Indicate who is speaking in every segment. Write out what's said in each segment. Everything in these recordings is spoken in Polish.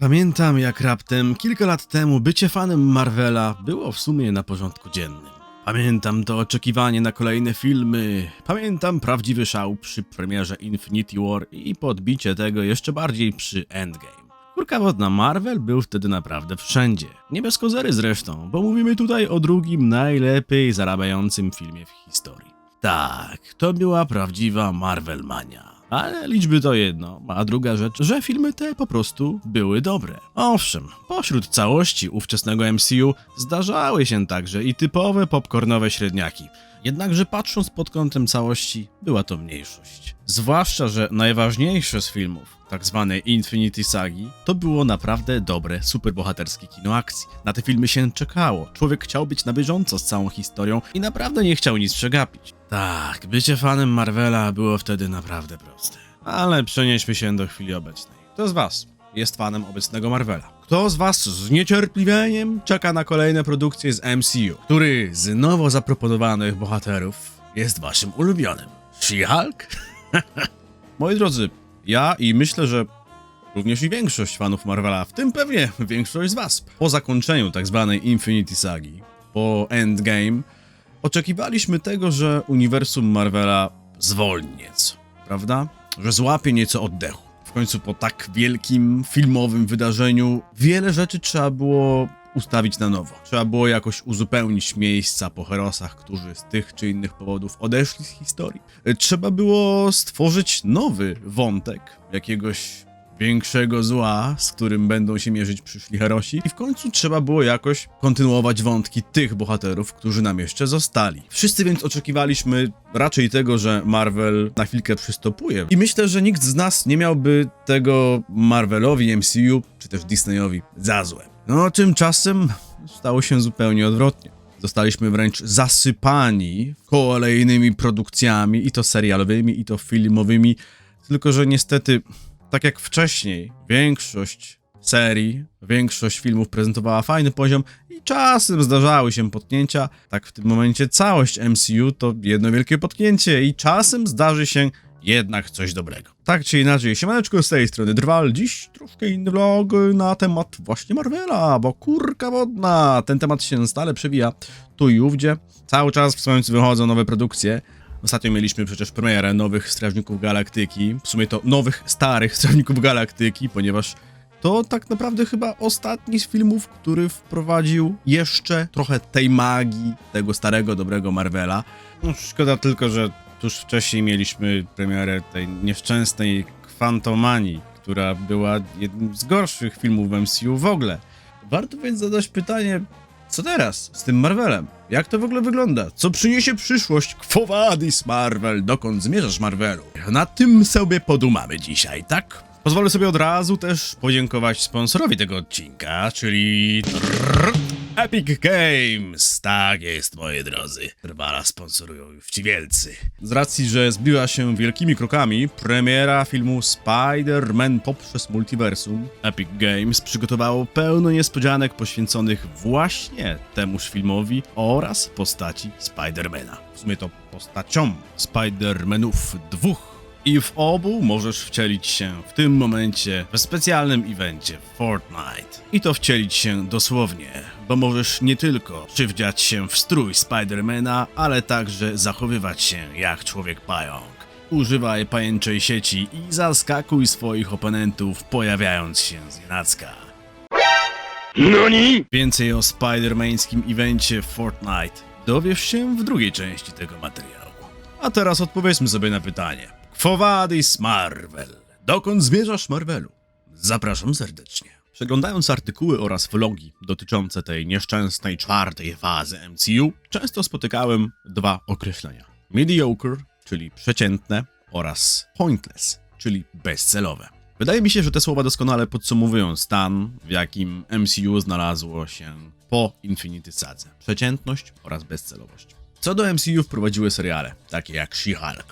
Speaker 1: Pamiętam jak raptem kilka lat temu bycie fanem Marvela było w sumie na porządku dziennym. Pamiętam to oczekiwanie na kolejne filmy, pamiętam prawdziwy szał przy premierze Infinity War i podbicie tego jeszcze bardziej przy Endgame. Kurka wodna Marvel był wtedy naprawdę wszędzie. Nie bez kozery zresztą, bo mówimy tutaj o drugim najlepiej zarabiającym filmie w historii. Tak, to była prawdziwa Marvelmania. Ale liczby to jedno, a druga rzecz, że filmy te po prostu były dobre. Owszem, pośród całości ówczesnego MCU zdarzały się także i typowe popcornowe średniaki. Jednakże patrząc pod kątem całości, była to mniejszość. Zwłaszcza, że najważniejsze z filmów, tak zwane Infinity Sagi, to było naprawdę dobre, superbohaterskie kino akcji. Na te filmy się czekało, człowiek chciał być na bieżąco z całą historią i naprawdę nie chciał nic przegapić. Tak, bycie fanem Marvela było wtedy naprawdę proste. Ale przenieśmy się do chwili obecnej. Kto z was jest fanem obecnego Marvela? Kto z was z niecierpliwieniem czeka na kolejne produkcje z MCU? Który z nowo zaproponowanych bohaterów jest waszym ulubionym? She-Hulk? Moi drodzy, ja i myślę, że również i większość fanów Marvela, w tym pewnie większość z was, po zakończeniu tak zwanej Infinity Sagi, po Endgame, oczekiwaliśmy tego, że uniwersum Marvela zwolni nieco, prawda? Że złapie nieco oddechu. W końcu po tak wielkim filmowym wydarzeniu wiele rzeczy trzeba było ustawić na nowo. Trzeba było jakoś uzupełnić miejsca po herosach, którzy z tych czy innych powodów odeszli z historii. Trzeba było stworzyć nowy wątek jakiegoś większego zła, z którym będą się mierzyć przyszli herosi i w końcu trzeba było jakoś kontynuować wątki tych bohaterów, którzy nam jeszcze zostali. Wszyscy więc oczekiwaliśmy raczej tego, że Marvel na chwilkę przystopuje i myślę, że nikt z nas nie miałby tego Marvelowi, MCU czy też Disneyowi za złe. No tymczasem stało się zupełnie odwrotnie. Zostaliśmy wręcz zasypani kolejnymi produkcjami, i to serialowymi, i to filmowymi, tylko że niestety tak jak wcześniej, większość serii, większość filmów prezentowała fajny poziom i czasem zdarzały się potknięcia, tak w tym momencie całość MCU to jedno wielkie potknięcie i czasem zdarzy się jednak coś dobrego. Tak czy inaczej, siemaneczko z tej strony Drwal, dziś troszkę inny vlog na temat właśnie Marvela, bo kurka wodna, ten temat się stale przewija tu i ówdzie, cały czas w słońcu wychodzą nowe produkcje, Ostatnio mieliśmy przecież premierę nowych Strażników Galaktyki, w sumie to nowych, starych Strażników Galaktyki, ponieważ to tak naprawdę chyba ostatni z filmów, który wprowadził jeszcze trochę tej magii tego starego, dobrego Marvela. No, szkoda tylko, że tuż wcześniej mieliśmy premierę tej nieszczęsnej Kwantomanii, która była jednym z gorszych filmów MCU w ogóle. Warto więc zadać pytanie, co teraz z tym Marvelem? Jak to w ogóle wygląda? Co przyniesie przyszłość? Quo vadis Marvel? Dokąd zmierzasz Marvelu? Na tym sobie podumamy dzisiaj, tak? Pozwolę sobie od razu też podziękować sponsorowi tego odcinka, czyli Epic Games. Tak jest, moi drodzy. Trwala sponsorują ci wielcy. Z racji, że zbliża się wielkimi krokami premiera filmu Spider-Man poprzez multiversum, Epic Games przygotowało pełno niespodzianek poświęconych właśnie temuż filmowi oraz postaci Spider-Mana. W sumie to postaciom Spider-Manów dwóch i w obu możesz wcielić się w tym momencie w specjalnym evencie Fortnite. I to wcielić się dosłownie, bo możesz nie tylko przywdziać się w strój Spidermana, ale także zachowywać się jak człowiek pająk. Używaj pajęczej sieci i zaskakuj swoich oponentów pojawiając się z nienacka. Więcej o Spidermańskim evencie Fortnite dowiesz się w drugiej części tego materiału. A teraz odpowiedzmy sobie na pytanie. Quo vadis Marvel? Dokąd zmierzasz Marvelu? Zapraszam serdecznie. Przeglądając artykuły oraz vlogi dotyczące tej nieszczęsnej czwartej fazy MCU, często spotykałem dwa określenia. Mediocre, czyli przeciętne, oraz pointless, czyli bezcelowe. Wydaje mi się, że te słowa doskonale podsumowują stan, w jakim MCU znalazło się po Infinity Sadze. Przeciętność oraz bezcelowość. Co do MCU wprowadziły seriale, takie jak She-Hulk.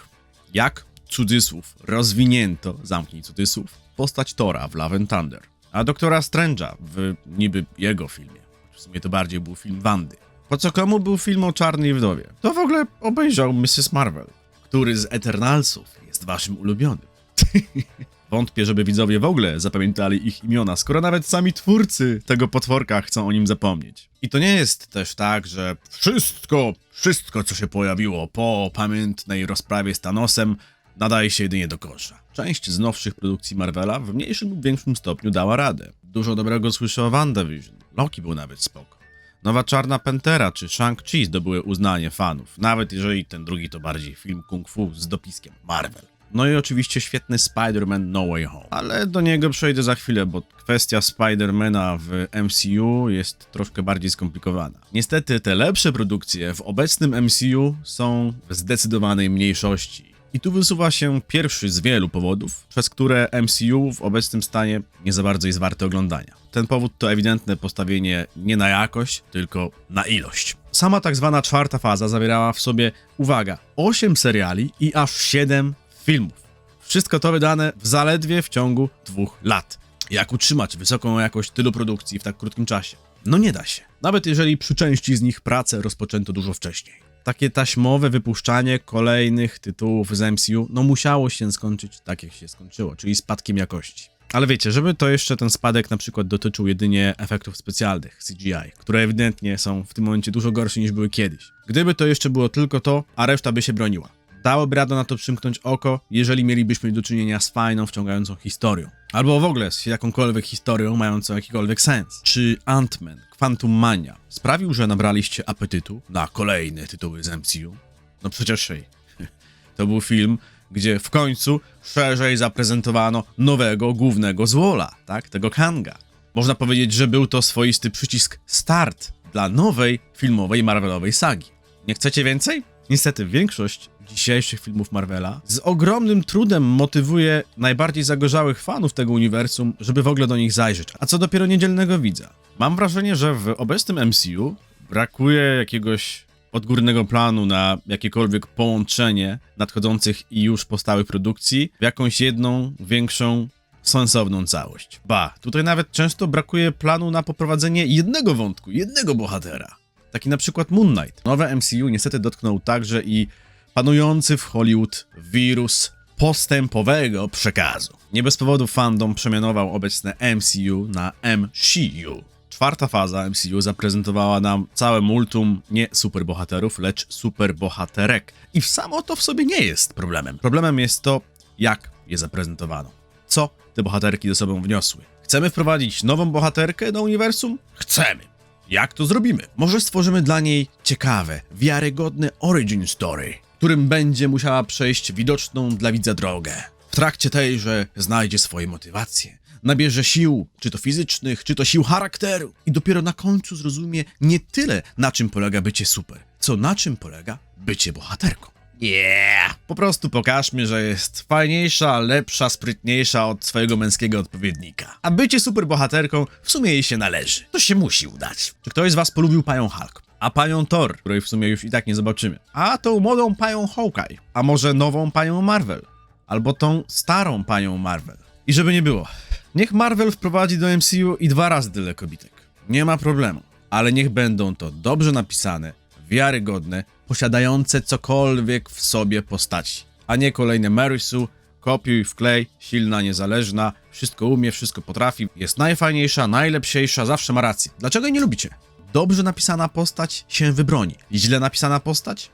Speaker 1: Jak, cudzysłów, rozwinięto, zamknij cudzysłów, postać Tora w Love and Thunder, a doktora Strange'a w niby jego filmie. W sumie to bardziej był film Wandy. Po co komu był film o Czarnej Wdowie? To w ogóle obejrzał Mrs. Marvel, który z Eternalsów jest waszym ulubionym. Wątpię, żeby widzowie w ogóle zapamiętali ich imiona, skoro nawet sami twórcy tego potworka chcą o nim zapomnieć. I to nie jest też tak, że wszystko, wszystko co się pojawiło po pamiętnej rozprawie z Thanosem nadaje się jedynie do kosza. Część z nowszych produkcji Marvela w mniejszym lub większym stopniu dała radę. Dużo dobrego słyszę o WandaVision. Loki był nawet spoko. Nowa Czarna Pantera czy Shang-Chi zdobyły uznanie fanów, nawet jeżeli ten drugi to bardziej film kung fu z dopiskiem Marvel. No i oczywiście świetny Spider-Man No Way Home. Ale do niego przejdę za chwilę, bo kwestia Spider-Mana w MCU jest troszkę bardziej skomplikowana. Niestety te lepsze produkcje w obecnym MCU są w zdecydowanej mniejszości. I tu wysuwa się pierwszy z wielu powodów, przez które MCU w obecnym stanie nie za bardzo jest warte oglądania. Ten powód to ewidentne postawienie nie na jakość, tylko na ilość. Sama tak zwana czwarta faza zawierała w sobie, uwaga, 8 seriali i aż 7 filmów. Wszystko to wydane w zaledwie w ciągu dwóch lat. Jak utrzymać wysoką jakość tylu produkcji w tak krótkim czasie? No nie da się. Nawet jeżeli przy części z nich pracę rozpoczęto dużo wcześniej. Takie taśmowe wypuszczanie kolejnych tytułów z MCU, no musiało się skończyć tak, jak się skończyło, czyli spadkiem jakości. Ale wiecie, żeby to jeszcze ten spadek na przykład dotyczył jedynie efektów specjalnych, CGI, które ewidentnie są w tym momencie dużo gorsze niż były kiedyś. Gdyby to jeszcze było tylko to, a reszta by się broniła. Dałoby radę na to przymknąć oko, jeżeli mielibyśmy do czynienia z fajną, wciągającą historią. Albo w ogóle z jakąkolwiek historią mającą jakikolwiek sens. Czy Ant-Man, Quantum Mania sprawił, że nabraliście apetytu na kolejne tytuły z MCU? No przecież hej, to był film, gdzie w końcu szerzej zaprezentowano nowego głównego złola, tak? Tego Kanga. Można powiedzieć, że był to swoisty przycisk start dla nowej filmowej Marvelowej sagi. Nie chcecie więcej? Niestety większość dzisiejszych filmów Marvela z ogromnym trudem motywuje najbardziej zagorzałych fanów tego uniwersum, żeby w ogóle do nich zajrzeć, a co dopiero niedzielnego widza. Mam wrażenie, że w obecnym MCU brakuje jakiegoś odgórnego planu na jakiekolwiek połączenie nadchodzących i już powstałych produkcji w jakąś jedną, większą, sensowną całość. Ba, tutaj nawet często brakuje planu na poprowadzenie jednego wątku, jednego bohatera. Taki na przykład Moon Knight. Nowe MCU niestety dotknął także i panujący w Hollywood wirus postępowego przekazu. Nie bez powodu fandom przemianował obecne MCU na MCU. Czwarta faza MCU zaprezentowała nam całe multum nie superbohaterów, lecz superbohaterek. I samo to w sobie nie jest problemem. Problemem jest to, jak je zaprezentowano. Co te bohaterki ze sobą wniosły. Chcemy wprowadzić nową bohaterkę do uniwersum? Chcemy. Jak to zrobimy? Może stworzymy dla niej ciekawe, wiarygodne origin story, którym będzie musiała przejść widoczną dla widza drogę. W trakcie tejże znajdzie swoje motywacje, nabierze sił, czy to fizycznych, czy to sił charakteru i dopiero na końcu zrozumie nie tyle na czym polega bycie super, co na czym polega bycie bohaterką. Yeah! Po prostu pokażmy, że jest fajniejsza, lepsza, sprytniejsza od swojego męskiego odpowiednika. A bycie superbohaterką w sumie jej się należy. To się musi udać. Czy ktoś z was polubił panią Hulk? A panią Thor, której w sumie już i tak nie zobaczymy. A tą młodą panią Hawkeye. A może nową panią Marvel? Albo tą starą panią Marvel. I żeby nie było, niech Marvel wprowadzi do MCU i dwa razy tyle kobitek. Nie ma problemu. Ale niech będą to dobrze napisane, wiarygodne, posiadające cokolwiek w sobie postaci. A nie kolejne Mary Sue, kopiuj, wklej, silna, niezależna, wszystko umie, wszystko potrafi, jest najfajniejsza, najlepsiejsza, zawsze ma rację. Dlaczego jej nie lubicie? Dobrze napisana postać się wybroni. Źle napisana postać?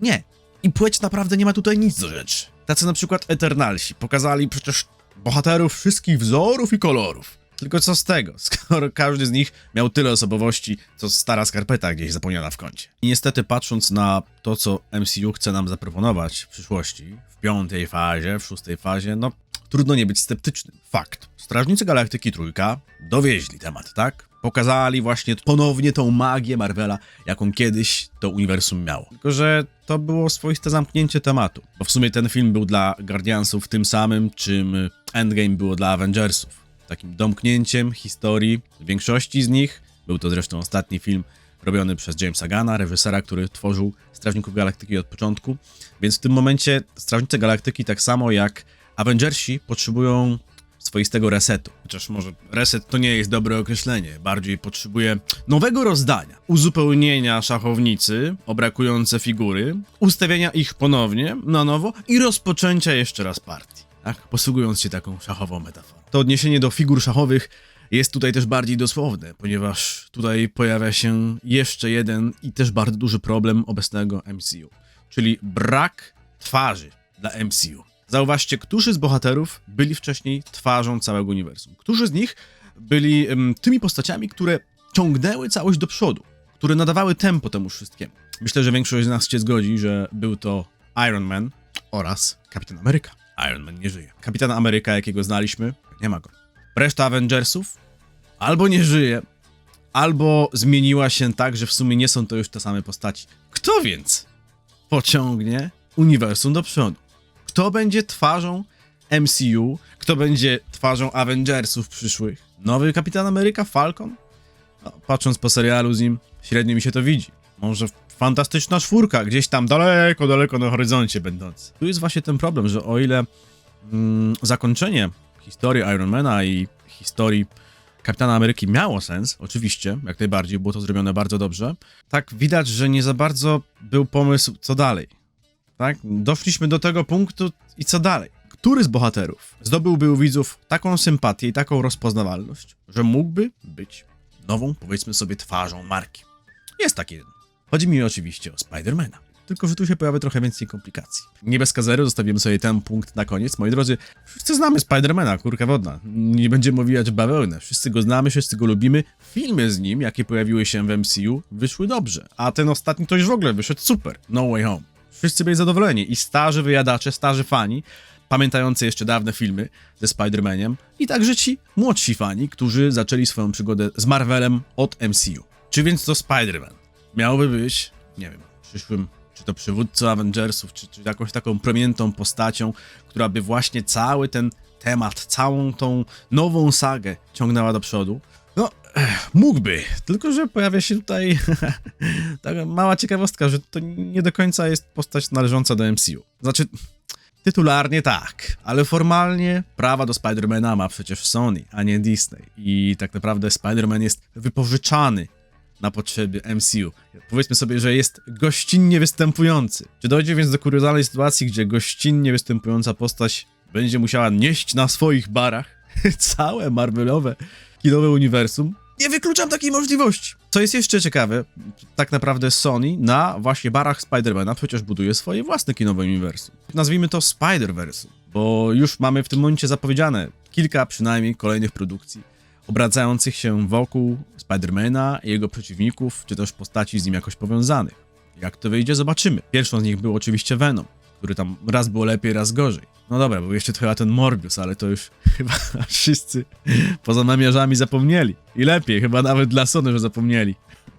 Speaker 1: Nie. I płeć naprawdę nie ma tutaj nic do rzeczy. Tacy na przykład Eternalsi pokazali przecież bohaterów wszystkich wzorów i kolorów. Tylko co z tego, skoro każdy z nich miał tyle osobowości, co stara skarpeta gdzieś zapomniana w kącie. I niestety patrząc na to, co MCU chce nam zaproponować w przyszłości, w piątej fazie, w szóstej fazie, no trudno nie być sceptycznym. Fakt. Strażnicy Galaktyki Trójka dowieźli temat, tak? Pokazali właśnie ponownie tą magię Marvela, jaką kiedyś to uniwersum miało. Tylko, że to było swoiste zamknięcie tematu. Bo w sumie ten film był dla Guardiansów tym samym, czym Endgame było dla Avengersów takim domknięciem historii większości z nich. Był to zresztą ostatni film robiony przez Jamesa Gana, reżysera, który tworzył Strażników Galaktyki od początku. Więc w tym momencie Strażnicy Galaktyki, tak samo jak Avengersi, potrzebują swoistego resetu. Chociaż może reset to nie jest dobre określenie, bardziej potrzebuje nowego rozdania, uzupełnienia szachownicy o brakujące figury, ustawienia ich ponownie na nowo i rozpoczęcia jeszcze raz partii. tak? Posługując się taką szachową metaforą. To odniesienie do figur szachowych jest tutaj też bardziej dosłowne, ponieważ tutaj pojawia się jeszcze jeden i też bardzo duży problem obecnego MCU, czyli brak twarzy dla MCU. Zauważcie, którzy z bohaterów byli wcześniej twarzą całego uniwersum. Którzy z nich byli tymi postaciami, które ciągnęły całość do przodu, które nadawały tempo temu wszystkiemu. Myślę, że większość z nas się zgodzi, że był to Iron Man oraz Kapitan Ameryka. Iron Man nie żyje. Kapitan Ameryka, jakiego znaliśmy, nie ma go. Reszta Avengersów albo nie żyje, albo zmieniła się tak, że w sumie nie są to już te same postaci. Kto więc pociągnie uniwersum do przodu? Kto będzie twarzą MCU? Kto będzie twarzą Avengersów przyszłych? Nowy Kapitan Ameryka? Falcon? No, patrząc po serialu z nim, średnio mi się to widzi. Może fantastyczna czwórka, gdzieś tam daleko, daleko na horyzoncie będący. Tu jest właśnie ten problem, że o ile mm, zakończenie historii Ironmana i historii Kapitana Ameryki miało sens, oczywiście, jak najbardziej, było to zrobione bardzo dobrze, tak widać, że nie za bardzo był pomysł, co dalej. Tak? Doszliśmy do tego punktu i co dalej? Który z bohaterów zdobyłby u widzów taką sympatię i taką rozpoznawalność, że mógłby być nową, powiedzmy sobie, twarzą marki? Jest taki jeden. Chodzi mi oczywiście o Spidermana. Tylko, że tu się pojawia trochę więcej komplikacji. Nie bez kazeru, zostawimy sobie ten punkt na koniec. Moi drodzy, wszyscy znamy Spidermana, kurka wodna. Nie będziemy owijać bawełnę. Wszyscy go znamy, wszyscy go lubimy. Filmy z nim, jakie pojawiły się w MCU, wyszły dobrze. A ten ostatni to już w ogóle wyszedł super. No Way Home. Wszyscy byli zadowoleni. I starzy wyjadacze, starzy fani, pamiętający jeszcze dawne filmy ze Spider-Manem i także ci młodsi fani, którzy zaczęli swoją przygodę z Marvelem od MCU. Czy więc to Spider-Man miałby być, nie wiem, przyszłym, czy to przywódcą Avengersów, czy, czy jakąś taką promieniętą postacią, która by właśnie cały ten temat, całą tą nową sagę ciągnęła do przodu? Mógłby, tylko że pojawia się tutaj taka mała ciekawostka, że to nie do końca jest postać należąca do MCU. Znaczy, Tytularnie tak, ale formalnie prawa do Spidermana ma przecież Sony, a nie Disney. I tak naprawdę Spider-Man jest wypożyczany na potrzeby MCU. Powiedzmy sobie, że jest gościnnie występujący. Czy dojdzie więc do kuriozalnej sytuacji, gdzie gościnnie występująca postać będzie musiała nieść na swoich barach całe Marvelowe kinowe uniwersum? Nie wykluczam takiej możliwości. Co jest jeszcze ciekawe, tak naprawdę Sony na właśnie barach Spidermana przecież buduje swoje własne kinowe uniwersum. Nazwijmy to Spider-Verse, bo już mamy w tym momencie zapowiedziane kilka przynajmniej kolejnych produkcji obracających się wokół Spidermana i jego przeciwników, czy też postaci z nim jakoś powiązanych. Jak to wyjdzie, zobaczymy. Pierwszą z nich był oczywiście Venom, który tam raz było lepiej, raz gorzej. No dobra, był jeszcze chyba ten Morbius, ale to już chyba wszyscy poza namiarzami zapomnieli. I lepiej, chyba nawet dla Sony, że zapomnieli.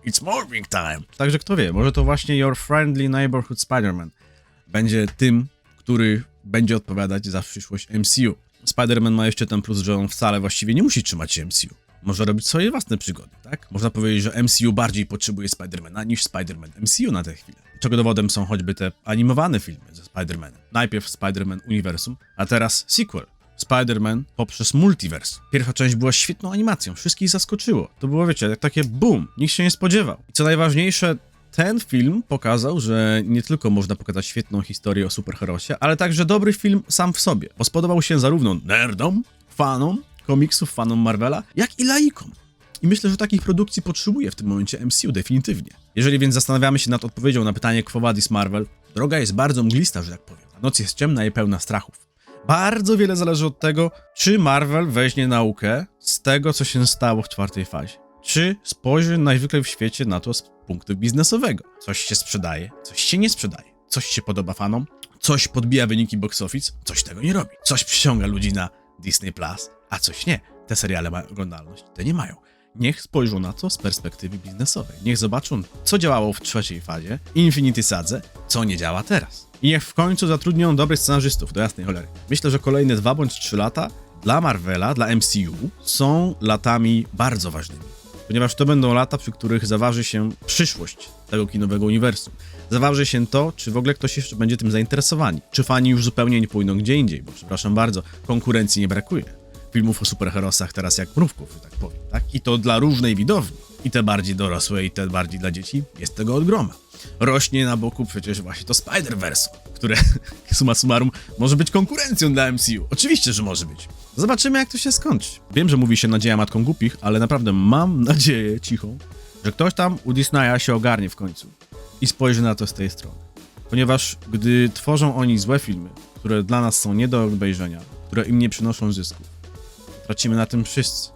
Speaker 1: It's Morbing time! Także kto wie, może to właśnie Your Friendly Neighborhood Spider-Man będzie tym, który będzie odpowiadać za przyszłość MCU. Spider-Man ma jeszcze ten plus, że on wcale właściwie nie musi trzymać się MCU. Może robić swoje własne przygody, tak? Można powiedzieć, że MCU bardziej potrzebuje Spidermana niż Spider-Man MCU na tę chwilę. Czego dowodem są choćby te animowane filmy ze Spider-Manem. Najpierw Spider-Man Uniwersum, a teraz sequel. Spider-Man poprzez multiverse. Pierwsza część była świetną animacją, wszystkich zaskoczyło. To było, wiecie, takie boom, nikt się nie spodziewał. I co najważniejsze, ten film pokazał, że nie tylko można pokazać świetną historię o superherosie, ale także dobry film sam w sobie. Bo spodobał się zarówno nerdom, fanom komiksów, fanom Marvela, jak i laikom. I myślę, że takich produkcji potrzebuje w tym momencie MCU definitywnie. Jeżeli więc zastanawiamy się nad odpowiedzią na pytanie Quo Vadis Marvel, droga jest bardzo mglista, że tak powiem. Noc jest ciemna i pełna strachów. Bardzo wiele zależy od tego, czy Marvel weźmie naukę z tego, co się stało w czwartej fazie. Czy spojrzy najzwykle w świecie na to z punktu biznesowego. Coś się sprzedaje, coś się nie sprzedaje. Coś się podoba fanom, coś podbija wyniki box office, coś tego nie robi. Coś przyciąga ludzi na Disney Plus, a coś nie. Te seriale mają oglądalność, te nie mają. Niech spojrzą na to z perspektywy biznesowej. Niech zobaczą, co działało w trzeciej fazie Infinity Sadze, co nie działa teraz. I niech w końcu zatrudnią dobrych scenarzystów, do jasnej cholery. Myślę, że kolejne dwa bądź trzy lata dla Marvela, dla MCU są latami bardzo ważnymi. Ponieważ to będą lata, przy których zaważy się przyszłość tego kinowego uniwersum. Zaważy się to, czy w ogóle ktoś jeszcze będzie tym zainteresowani. Czy fani już zupełnie nie pójdą gdzie indziej, bo przepraszam bardzo, konkurencji nie brakuje filmów o superherosach teraz jak mrówków, tak powiem, tak? I to dla różnej widowni. I te bardziej dorosłe, i te bardziej dla dzieci. Jest tego od groma. Rośnie na boku przecież właśnie to Spider-Verse, które summa summarum może być konkurencją dla MCU. Oczywiście, że może być. Zobaczymy, jak to się skończy. Wiem, że mówi się nadzieja matką głupich, ale naprawdę mam nadzieję cichą, że ktoś tam u Disneya się ogarnie w końcu i spojrzy na to z tej strony. Ponieważ gdy tworzą oni złe filmy, które dla nas są nie do obejrzenia, które im nie przynoszą zysków, tracimy na tym wszyscy.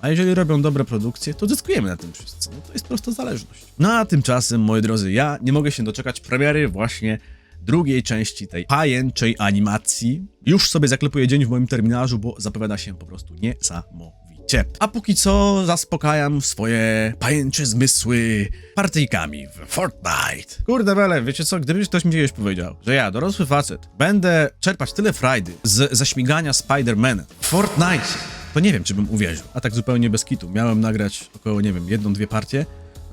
Speaker 1: A jeżeli robią dobre produkcje, to zyskujemy na tym wszyscy. No to jest prosta zależność. No a tymczasem, moi drodzy, ja nie mogę się doczekać premiery właśnie drugiej części tej pajęczej animacji. Już sobie zaklepuję dzień w moim terminarzu, bo zapowiada się po prostu niesamowicie. A póki co zaspokajam swoje pajęcze zmysły partyjkami w Fortnite. Kurde wele, wiecie co, gdyby ktoś mi kiedyś powiedział, że ja, dorosły facet, będę czerpać tyle frajdy z zaśmigania Spidermana w Fortnite, to nie wiem, czy bym uwierzył. A tak zupełnie bez kitu. Miałem nagrać około, nie wiem, jedną, dwie partie.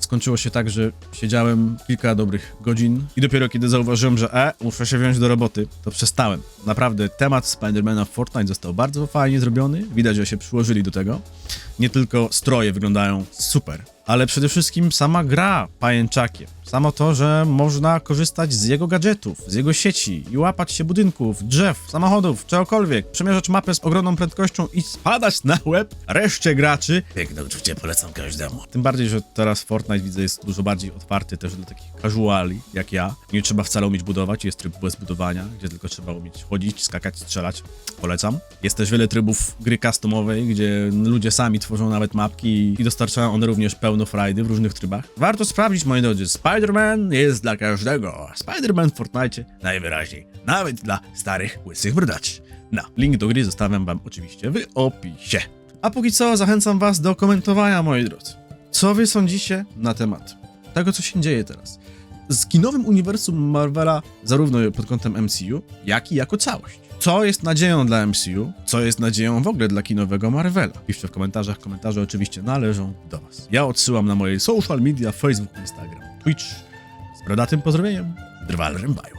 Speaker 1: Skończyło się tak, że siedziałem kilka dobrych godzin i dopiero kiedy zauważyłem, że e, muszę się wziąć do roboty, to przestałem. Naprawdę temat Spidermana w Fortnite został bardzo fajnie zrobiony. Widać, że się przyłożyli do tego. Nie tylko stroje wyglądają super, ale przede wszystkim sama gra pajęczakiem. Samo to, że można korzystać z jego gadżetów, z jego sieci i łapać się budynków, drzew, samochodów, czegokolwiek, przemierzać mapę z ogromną prędkością i spadać na łeb reszcie graczy. Piękne uczucie, polecam każdemu. Tym bardziej, że teraz Fortnite widzę jest dużo bardziej otwarty też dla takich casuali jak ja. Nie trzeba wcale umieć budować, jest tryb bez budowania, gdzie tylko trzeba umieć chodzić, skakać, strzelać. Polecam. Jest też wiele trybów gry customowej, gdzie ludzie sami tworzą nawet mapki i dostarczają one również pełno frajdy w różnych trybach. Warto sprawdzić, moi drodzy, Spider-Man jest dla każdego. Spider-Man w Fortnite najwyraźniej, nawet dla starych, łysych brodaczy. No, link do gry zostawiam wam oczywiście w opisie. A póki co zachęcam was do komentowania, moi drodzy. Co wy sądzicie na temat tego, co się dzieje teraz? Z kinowym uniwersum Marvela, zarówno pod kątem MCU, jak i jako całość. Co jest nadzieją dla MCU? Co jest nadzieją w ogóle dla kinowego Marvela? Piszcie w komentarzach. Komentarze oczywiście należą do was. Ja odsyłam na moje social media, Facebook, Instagram, Twitch. Z brodatym pozdrowieniem, Drwal Rębaju.